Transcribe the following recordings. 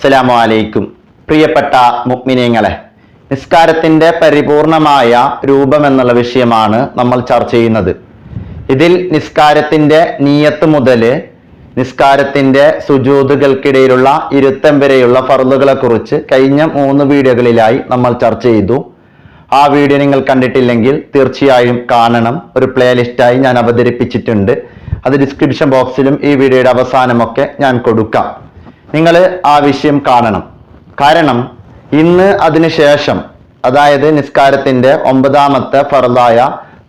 അസ്സലാമു അലൈക്കും. പ്രിയപ്പെട്ട മുഗ്മിനീങ്ങളെ നിസ്കാരത്തിന്റെ പരിപൂർണമായ രൂപം എന്നുള്ള വിഷയമാണ് നമ്മൾ ചർച്ച ചെയ്യുന്നത്. ഇതിൽ നിസ്കാരത്തിന്റെ നീയത്ത് മുതൽ നിസ്കാരത്തിന്റെ സുജൂതുകൾക്കിടയിലുള്ള ഇരുത്തം വരെയുള്ള കുറിച്ച് കഴിഞ്ഞ മൂന്ന് വീഡിയോകളിലായി നമ്മൾ ചർച്ച ചെയ്തു. ആ വീഡിയോ നിങ്ങൾ കണ്ടിട്ടില്ലെങ്കിൽ തീർച്ചയായും കാണണം. ഒരു പ്ലേലിസ്റ്റായി ഞാൻ അവതരിപ്പിച്ചിട്ടുണ്ട്. അത് ഡിസ്ക്രിപ്ഷൻ ബോക്സിലും ഈ വീഡിയോയുടെ അവസാനമൊക്കെ ഞാൻ കൊടുക്കാം. നിങ്ങൾ ആ വിഷയം കാണണം. കാരണം ഇന്ന് അതിനുശേഷം അതായത് നിസ്കാരത്തിന്റെ ഒമ്പതാമത്തെ ഫറലായ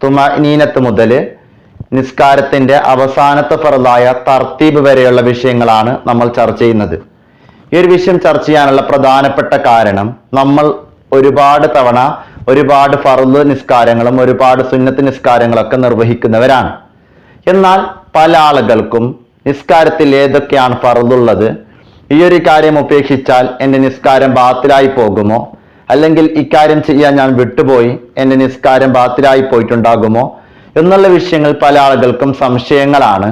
തുമനീനത്ത് മുതൽ നിസ്കാരത്തിന്റെ അവസാനത്തെ ഫറലായ തർത്തീബ് വരെയുള്ള വിഷയങ്ങളാണ് നമ്മൾ ചർച്ച ചെയ്യുന്നത്. ഈ ഒരു വിഷയം ചർച്ച ചെയ്യാനുള്ള പ്രധാനപ്പെട്ട കാരണം നമ്മൾ ഒരുപാട് തവണ ഒരുപാട് ഫറുദ് നിസ്കാരങ്ങളും ഒരുപാട് സുന്നത്ത് നിസ്കാരങ്ങളൊക്കെ നിർവഹിക്കുന്നവരാണ്. എന്നാൽ പല ആളുകൾക്കും നിസ്കാരത്തിൽ ഏതൊക്കെയാണ് ഫറുദുള്ളത് ഈ ഒരു കാര്യം ഉപേക്ഷിച്ചാൽ എന്റെ നിസ്കാരം ബാത്തിലായി പോകുമോ? അല്ലെങ്കിൽ ഇക്കാര്യം ചെയ്യാൻ ഞാൻ വിട്ടുപോയി എന്റെ നിസ്കാരം ബാത്തിലായി പോയിട്ടുണ്ടാകുമോ? എന്നുള്ള വിഷയങ്ങൾ പല ആളുകൾക്കും സംശയങ്ങളാണ്.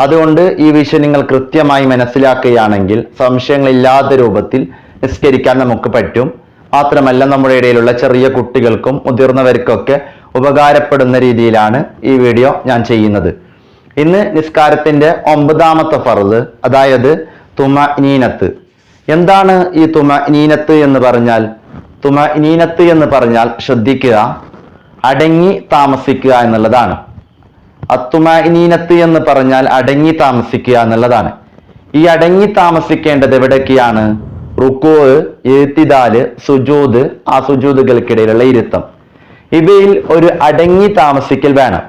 അതുകൊണ്ട് ഈ വിഷയം നിങ്ങൾ കൃത്യമായി മനസ്സിലാക്കുകയാണെങ്കിൽ സംശയങ്ങളില്ലാത്ത രൂപത്തിൽ നിസ്കരിക്കാൻ നമുക്ക് പറ്റും. മാത്രമല്ല നമ്മുടെ ഇടയിലുള്ള ചെറിയ കുട്ടികൾക്കും മുതിർന്നവർക്കൊക്കെ ഉപകാരപ്പെടുന്ന രീതിയിലാണ് ഈ വീഡിയോ ഞാൻ ചെയ്യുന്നത്. ഇന്ന് നിസ്കാരത്തിന്റെ ഒമ്പതാമത്തെ ഫറത് അതായത് തുമ നീനത്ത് എന്താണ് ഈ തുമ നീനത്ത് എന്ന് പറഞ്ഞാൽ? തുമ നീനത്ത് എന്ന് പറഞ്ഞാൽ ശ്രദ്ധിക്കുക അടങ്ങി താമസിക്കുക എന്നുള്ളതാണ്. അത്തുമനീനത്ത് എന്ന് പറഞ്ഞാൽ അടങ്ങി താമസിക്കുക എന്നുള്ളതാണ്. ഈ അടങ്ങി താമസിക്കേണ്ടത് എവിടൊക്കെയാണ് റുക്കോ എഴുത്തിദാൽ സുജൂദ് ആ സുജൂദുകൾക്കിടയിലുള്ള ഇരുത്തം. ഇവയിൽ ഒരു അടങ്ങി താമസിക്കൽ വേണം.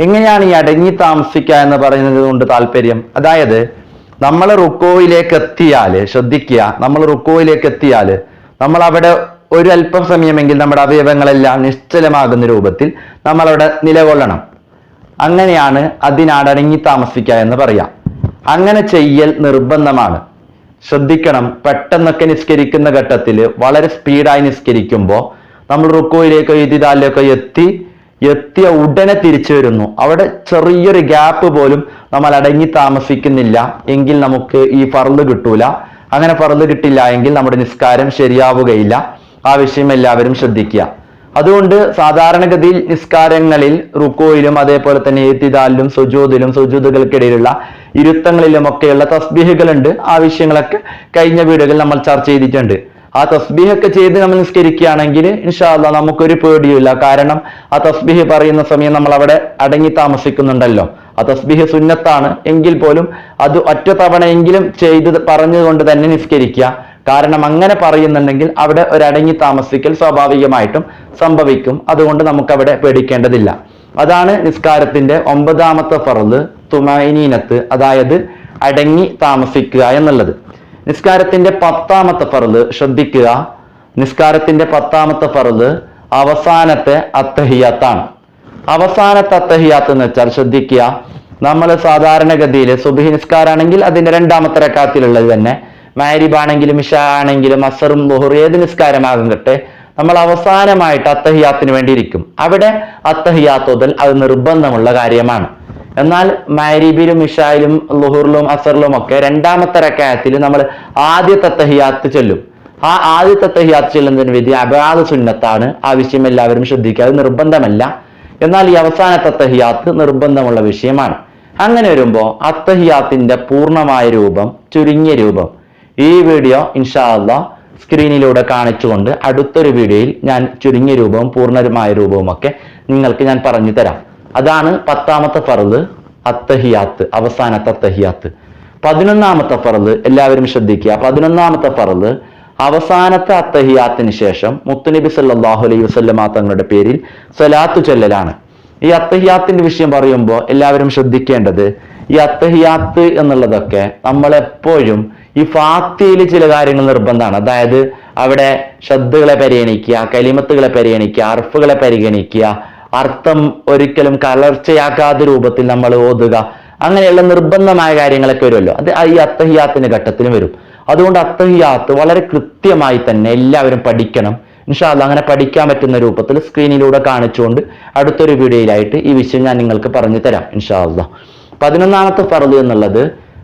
എങ്ങനെയാണ് ഈ അടങ്ങി താമസിക്കുക എന്ന് പറയുന്നത് കൊണ്ട് താല്പര്യം? അതായത് നമ്മൾ റുക്കോയിലേക്ക് എത്തിയാൽ ശ്രദ്ധിക്കുക നമ്മൾ റുക്കോയിലേക്ക് എത്തിയാൽ നമ്മൾ അവിടെ ഒരു അല്പം സമയമെങ്കിൽ നമ്മുടെ അവയവങ്ങളെല്ലാം നിശ്ചലമാകുന്ന രൂപത്തിൽ നമ്മൾ അവിടെ നിലകൊള്ളണം. അങ്ങനെയാണ് അതിനടങ്ങി താമസിക്കുക എന്ന് പറയാം. അങ്ങനെ ചെയ്യൽ നിർബന്ധമാണ്. ശ്രദ്ധിക്കണം പെട്ടെന്നൊക്കെ നിസ്കരിക്കുന്ന ഘട്ടത്തിൽ വളരെ സ്പീഡായി നിസ്കരിക്കുമ്പോൾ നമ്മൾ റുക്കോയിലേക്കോ ഇതിതാലിലേക്കോ എത്തി എത്തിയ ഉടനെ തിരിച്ചു വരുന്നു. അവിടെ ചെറിയൊരു ഗ്യാപ്പ് പോലും നമ്മൾ അടങ്ങി താമസിക്കുന്നില്ല. എങ്കിൽ നമുക്ക് ഈ ഫർദ് കിട്ടൂല. അങ്ങനെ ഫർദ് കിട്ടില്ല എങ്കിൽ നമ്മുടെ നിസ്കാരം ശരിയാവുകയില്ല. ആ വിഷയം എല്ലാവരും ശ്രദ്ധിക്കുക. അതുകൊണ്ട് സാധാരണഗതിയിൽ നിസ്കാരങ്ങളിൽ റുക്കോയിലും അതേപോലെ തന്നെ ഏത്തിദാലിലും സുജൂദിലും സുജൂദുകൾക്കിടയിലുള്ള ഇരുത്തങ്ങളിലും ഒക്കെയുള്ള തസ്ബീഹുകളുണ്ട്. ആ വിഷയങ്ങളൊക്കെ കഴിഞ്ഞ വീടുകളിൽ നമ്മൾ ചർച്ച ചെയ്തിട്ടുണ്ട്. ആ തസ്ബീഹൊക്കെ ചെയ്ത് നമ്മൾ നിസ്കരിക്കുകയാണെങ്കിൽ ഇൻഷാല്ല നമുക്കൊരു പേടിയില്ല കാരണം ആ തസ്ബീഹ് പറയുന്ന സമയം നമ്മൾ അവിടെ അടങ്ങി താമസിക്കുന്നുണ്ടല്ലോ. ആ തസ്ബീഹ് സുന്നത്താണ് എങ്കിൽ പോലും അത് ഒറ്റ തവണയെങ്കിലും ചെയ്ത് പറഞ്ഞുകൊണ്ട് തന്നെ നിസ്കരിക്കുക. കാരണം അങ്ങനെ പറയുന്നുണ്ടെങ്കിൽ അവിടെ ഒരു അടങ്ങി താമസിക്കൽ സ്വാഭാവികമായിട്ടും സംഭവിക്കും. അതുകൊണ്ട് നമുക്ക് അവിടെ പേടിക്കേണ്ടതില്ല. അതാണ് നിസ്കാരത്തിന്റെ ഒമ്പതാമത്തെ ഫറൽ തുമൈനീനത്ത് അതായത് അടങ്ങി താമസിക്കുക എന്നുള്ളത്. നിസ്കാരത്തിന്റെ പത്താമത്തെ ഫറൽ ശ്രദ്ധിക്കുക. നിസ്കാരത്തിന്റെ പത്താമത്തെ ഫറൽ അവസാനത്തെ അത്തഹിയാത്താണ്. അവസാനത്തെ അത്തഹിയാത്ത് എന്ന് വെച്ചാൽ ശ്രദ്ധിക്കുക. നമ്മൾ സാധാരണഗതിയിൽ സുബഹി നിസ്കാരാണെങ്കിൽ അതിന്റെ രണ്ടാമത്തെ റക്കാത്തിലുള്ളത് തന്നെ മാരിബാണെങ്കിലും ഇഷ ആണെങ്കിലും അസറും ബുഹുർ ഏത് നിസ്കാരമാകട്ടെ നമ്മൾ അവസാനമായിട്ട് അത്തഹിയാത്തിന് വേണ്ടിയിരിക്കും. അവിടെ അത്തഹിയാത്ത് മുതൽ അത് നിർബന്ധമുള്ള കാര്യമാണ്. എന്നാൽ മാരിബിലും ഇഷായിലും ലുഹുറിലും അസറിലും ഒക്കെ രണ്ടാമത്തെ റക്കായത്തിൽ നമ്മൾ ആദ്യത്തെ തഹിയാത്ത് ചെല്ലും. ആ ആദ്യത്തെ തഹിയാത്ത് ചെല്ലുന്നതിന് വിധി അബാദ് സുന്നത്താണ്. ആ വിഷയം എല്ലാവരും ശ്രദ്ധിക്കുക. അത് നിർബന്ധമല്ല. എന്നാൽ ഈ അവസാനത്തെ തഹിയാത്ത് നിർബന്ധമുള്ള വിഷയമാണ്. അങ്ങനെ വരുമ്പോൾ അത്തഹിയാത്തിന്റെ പൂർണമായ രൂപം ചുരുങ്ങിയ രൂപം ഈ വീഡിയോ ഇൻഷാ സ്ക്രീനിലൂടെ കാണിച്ചുകൊണ്ട് അടുത്തൊരു വീഡിയോയിൽ ഞാൻ ചുരുങ്ങിയ രൂപവും പൂർണമായ രൂപവും ഒക്കെ നിങ്ങൾക്ക് ഞാൻ പറഞ്ഞു തരാം. അതാണ് പത്താമത്തെ ഫറദ് അത്തഹിയാത്ത് അവസാനത്തെ അത്തഹിയാത്ത്. പതിനൊന്നാമത്തെ ഫറദ് എല്ലാവരും ശ്രദ്ധിക്കുക. പതിനൊന്നാമത്തെ ഫറദ് അവസാനത്തെ അത്തഹിയാത്തിന് ശേഷം മുത്തുനബി സല്ലാഹു അലൈഹി വസല്ലമ തങ്ങളുടെ പേരിൽ സലാത്തു ചൊല്ലലാണ്. ഈ അത്തഹിയാത്തിന്റെ വിഷയം പറയുമ്പോൾ എല്ലാവരും ശ്രദ്ധിക്കേണ്ടത് ഈ അത്തഹിയാത്ത് എന്നുള്ളതൊക്കെ നമ്മളെപ്പോഴും ഈ ഫാത്തിയിൽ ചില കാര്യങ്ങൾ നിർബന്ധമാണ്. അതായത് അവിടെ ശ്രദ്ധകളെ പരിഗണിക്കുക കലിമത്തുകളെ പരിഗണിക്കുക അർഫുകളെ പരിഗണിക്കുക അർത്ഥം ഒരിക്കലും കലർച്ചയാക്കാത്ത രൂപത്തിൽ നമ്മൾ ഓതുക. അങ്ങനെയുള്ള നിർബന്ധമായ കാര്യങ്ങളൊക്കെ വരുമല്ലോ. അത് ഈ അത്തഹിയാത്തിന്റെ ഘട്ടത്തിലും വരും. അതുകൊണ്ട് അത്തഹിയാത്ത് വളരെ കൃത്യമായി തന്നെ എല്ലാവരും പഠിക്കണം. ഇൻഷാല്ല അങ്ങനെ പഠിക്കാൻ പറ്റുന്ന രൂപത്തിൽ സ്ക്രീനിലൂടെ കാണിച്ചുകൊണ്ട് അടുത്തൊരു വീഡിയോയിലായിട്ട് ഈ വിഷയം ഞാൻ നിങ്ങൾക്ക് പറഞ്ഞു തരാം ഇൻഷാല്ല പതിനൊന്നാമത്തെ ഫറദ് എന്നുള്ളത്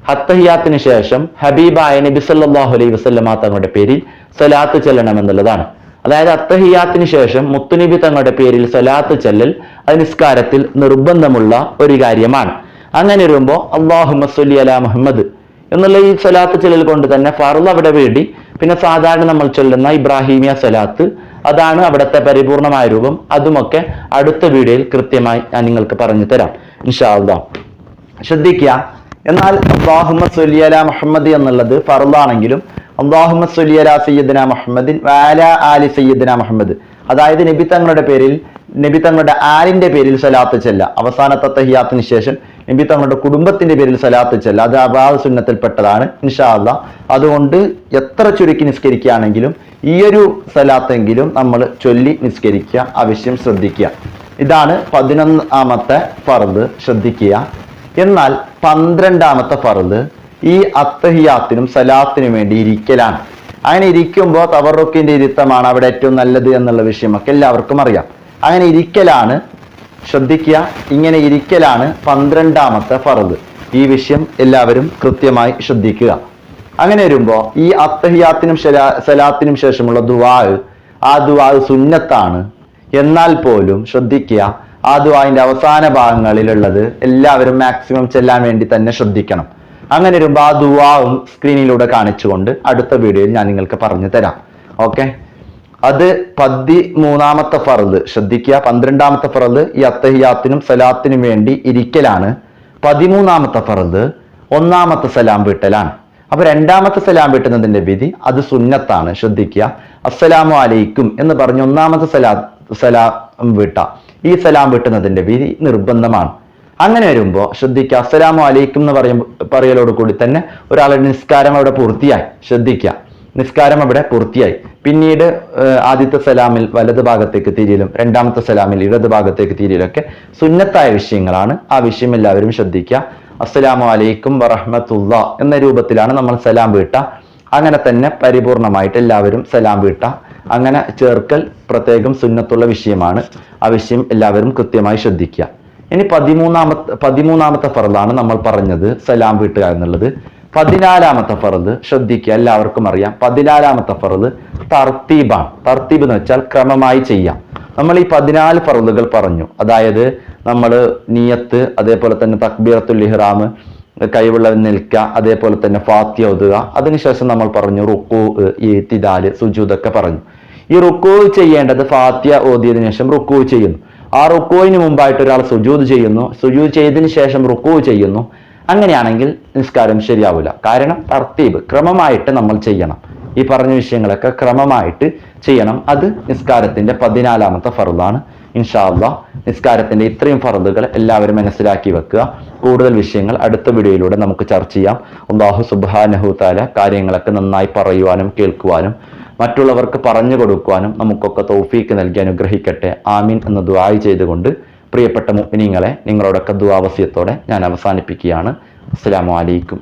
ഹത്തഹിയാത്തിന് ശേഷം ഹബീബായ നബി സല്ലല്ലാഹു അലൈഹി വസല്ലമ തങ്ങളുടെ പേരിൽ സലാത്ത് ചെല്ലണം എന്നുള്ളതാണ്. അതായത് അത്തഹിയാത്തിന് ശേഷം മുത്തുനബി തങ്ങളുടെ പേരിൽ സലാത്ത് ചെല്ലൽ അത് നിസ്കാരത്തിൽ നിർബന്ധമുള്ള ഒരു കാര്യമാണ്. അങ്ങനെ വരുമ്പോൾ അള്ളാഹു സല്ലി അലാ മുഹമ്മദ് എന്നുള്ള ഈ സലാത്ത് ചെല്ലൽ കൊണ്ട് തന്നെ ഫർൾ അവിടെ വേണ്ടി പിന്നെ സാധാരണ നമ്മൾ ചൊല്ലുന്ന ഇബ്രാഹീമിയ സലാത്ത് അതാണ് അവിടുത്തെ പരിപൂർണമായ രൂപം. അതുമൊക്കെ അടുത്ത വീഡിയോയിൽ കൃത്യമായി ഞാൻ നിങ്ങൾക്ക് പറഞ്ഞു തരാം. ഇൻഷാ അള്ളാ ശ്രദ്ധിക്കുക. എന്നാൽ അള്ളാഹുമ്മ അല മുഹമ്മദ് എന്നുള്ളത് ഫറുദാണെങ്കിലും അള്ളാഹുമ്മ സൊല്ലിയല സയ്യദന മുഹമ്മദിൻ വാല ആലി സയ്യദന മുഹമ്മദ്. അതായത് നബി തങ്ങളുടെ പേരിൽ നബി തങ്ങളുടെ ആലിന്റെ പേരിൽ സലാത്ത് ചെല്ല. അവസാനത്തെ തഹിയാത്തിന് ശേഷം നബി തങ്ങളുടെ കുടുംബത്തിന്റെ പേരിൽ സലാത്ത് ചെല്ല. അത് അബാദ് സുന്നത്തിൽപ്പെട്ടതാണ് ഇൻഷാ അള്ളാഹ് അതുകൊണ്ട് എത്ര ചുരുക്കി നിസ്കരിക്കുകയാണെങ്കിലും ഈ ഒരു സലാത്തെങ്കിലും നമ്മൾ ചൊല്ലി നിസ്കരിക്കുക ആവശ്യം ശ്രദ്ധിക്കുക. ഇതാണ് പതിനൊന്നാമത്തെ ഫർദ് ശ്രദ്ധിക്കുക. എന്നാൽ പന്ത്രണ്ടാമത്തെ ഫർദ് ഈ അത്തഹിയാത്തിനും സലാത്തിനും വേണ്ടി ഇരിക്കലാണ്. അങ്ങനെ ഇരിക്കുമ്പോൾ തവറുക്കിന്റെ ഇരുത്തമാണ് അവിടെ ഏറ്റവും നല്ലത് എന്നുള്ള വിഷയമൊക്കെ എല്ലാവർക്കും അറിയാം. അങ്ങനെ ഇരിക്കലാണ് ശ്രദ്ധിക്കുക ഇങ്ങനെ ഇരിക്കലാണ് പന്ത്രണ്ടാമത്തെ ഫറദ്. ഈ വിഷയം എല്ലാവരും കൃത്യമായി ശ്രദ്ധിക്കുക. അങ്ങനെ വരുമ്പോൾ ഈ അത്തഹിയാത്തിനും സലാത്തിനും ശേഷമുള്ള ദുവാ ആ ദുവാ സുന്നത്താണ്. എന്നാൽ പോലും ശ്രദ്ധിക്കുക ആ ദുവാവിന്റെ അവസാന ഭാഗങ്ങളിലുള്ളത് എല്ലാവരും മാക്സിമം ചെല്ലാൻ വേണ്ടി തന്നെ ശ്രദ്ധിക്കണം. അങ്ങനെ വരുമ്പോൾ ആ സ്ക്രീനിലൂടെ കാണിച്ചുകൊണ്ട് അടുത്ത വീഡിയോയിൽ ഞാൻ നിങ്ങൾക്ക് പറഞ്ഞു തരാം. ഓക്കെ അത് പതി മൂന്നാമത്തെ ഫറദ് ശ്രദ്ധിക്കുക പന്ത്രണ്ടാമത്തെ ഫറദ് ഈ അത്തഹിയാത്തിനും സലാത്തിനും വേണ്ടി ഇരിക്കലാണ്. പതിമൂന്നാമത്തെ ഫറദ് ഒന്നാമത്തെ സലാം വീട്ടലാണ്. അപ്പൊ രണ്ടാമത്തെ സലാം വീട്ടുന്നതിന്റെ വിധി അത് സുന്നത്താണ്. ശ്രദ്ധിക്കുക അസ്സലാമു അലൈക്കും എന്ന് പറഞ്ഞ് ഒന്നാമത്തെ സലാ സലാം വീട്ട. ഈ സലാം വീട്ടുന്നതിന്റെ വിധി നിർബന്ധമാണ്. അങ്ങനെ വരുമ്പോൾ ശ്രദ്ധിക്കുക അസ്സലാമു അലൈക്കും എന്ന് പറയും പറയലോട് കൂടി തന്നെ ഒരാളുടെ നിസ്കാരം അവിടെ പൂർത്തിയായി. ശ്രദ്ധിക്കുക. നിസ്കാരം അവിടെ പൂർത്തിയായി. പിന്നീട് ആദ്യത്തെ സലാമിൽ വലത് ഭാഗത്തേക്ക് തിരിയലും രണ്ടാമത്തെ സലാമിൽ ഇടത് ഭാഗത്തേക്ക് തിരിയലൊക്കെ സുന്നത്തായ വിഷയങ്ങളാണ്. ആ വിഷയം എല്ലാവരും ശ്രദ്ധിക്കുക. അസ്സലാമു അലൈക്കും വറഹ്മത്തുള്ള എന്ന രൂപത്തിലാണ് നമ്മൾ സലാം വീട്ട. അങ്ങനെ തന്നെ പരിപൂർണമായിട്ട് എല്ലാവരും സലാം വീട്ട. അങ്ങനെ ചേർക്കൽ പ്രത്യേകം സുന്നത്തുള്ള വിഷയമാണ്. ആ വിഷയം എല്ലാവരും കൃത്യമായി ശ്രദ്ധിക്കുക. ഇനി പതിമൂന്നാമത്തെ പതിമൂന്നാമത്തെ ഫറദാണ് നമ്മൾ പറഞ്ഞത് സലാം വീട്ടുക എന്നുള്ളത്. പതിനാലാമത്തെ ഫറദ് ശ്രദ്ധിക്കുക എല്ലാവർക്കും അറിയാം. പതിനാലാമത്തെ ഫറദ് തർത്തീബാണ്. തർത്തീബ് എന്ന് വെച്ചാൽ ക്രമമായി ചെയ്യാം. നമ്മൾ ഈ പതിനാല് ഫറദുകൾ പറഞ്ഞു. അതായത് നമ്മൾ നിയത്ത് അതേപോലെ തന്നെ തക്ബീറത്തുൽ ഇഹ്റാം കൈവുള്ളവൻ നിൽക്കുക അതേപോലെ തന്നെ ഫാത്തി ഓതുക. അതിനുശേഷം നമ്മൾ പറഞ്ഞു റുക്കു ഈത്തിദാൽ സുജൂദൊക്കെ പറഞ്ഞു. ഈ റുക്കു ചെയ്യേണ്ടത് ഫാത്തിയ ഓതിയതിനു ശേഷം റുക്കു ചെയ്യുന്നു. ആ റുക്കുവിന് മുമ്പായിട്ട് ഒരാൾ സുജൂത് ചെയ്യുന്നു. സുജൂത് ചെയ്തതിന് ശേഷം റുക്കു ചെയ്യുന്നു. അങ്ങനെയാണെങ്കിൽ നിസ്കാരം ശരിയാവില്ല കാരണം തർത്തീബ് ക്രമമായിട്ട് നമ്മൾ ചെയ്യണം. ഈ പറഞ്ഞ വിഷയങ്ങളൊക്കെ ക്രമമായിട്ട് ചെയ്യണം. അത് നിസ്കാരത്തിന്റെ പതിനാലാമത്തെ ഫറുദാണ്. ഇൻഷാല്ല നിസ്കാരത്തിന്റെ ഇത്രയും ഫറുദുകൾ എല്ലാവരും മനസ്സിലാക്കി വെക്കുക. കൂടുതൽ വിഷയങ്ങൾ അടുത്ത വീഡിയോയിലൂടെ നമുക്ക് ചർച്ച ചെയ്യാം. അള്ളാഹു സുബാനഹു താല കാര്യങ്ങളൊക്കെ നന്നായി പറയുവാനും കേൾക്കുവാനും മറ്റുള്ളവർക്ക് പറഞ്ഞു കൊടുക്കുവാനും നമുക്കൊക്കെ തൗഫീക്ക് നൽകി അനുഗ്രഹിക്കട്ടെ. ആമീൻ എന്ന് ദുആയി ചെയ്തുകൊണ്ട് പ്രിയപ്പെട്ട മുഅ്മിനീങ്ങളെ നിങ്ങളോടൊക്കെ ദുആവസ്യത്തോടെ ഞാൻ അവസാനിപ്പിക്കുകയാണ്. അസ്സലാമു അലൈക്കും.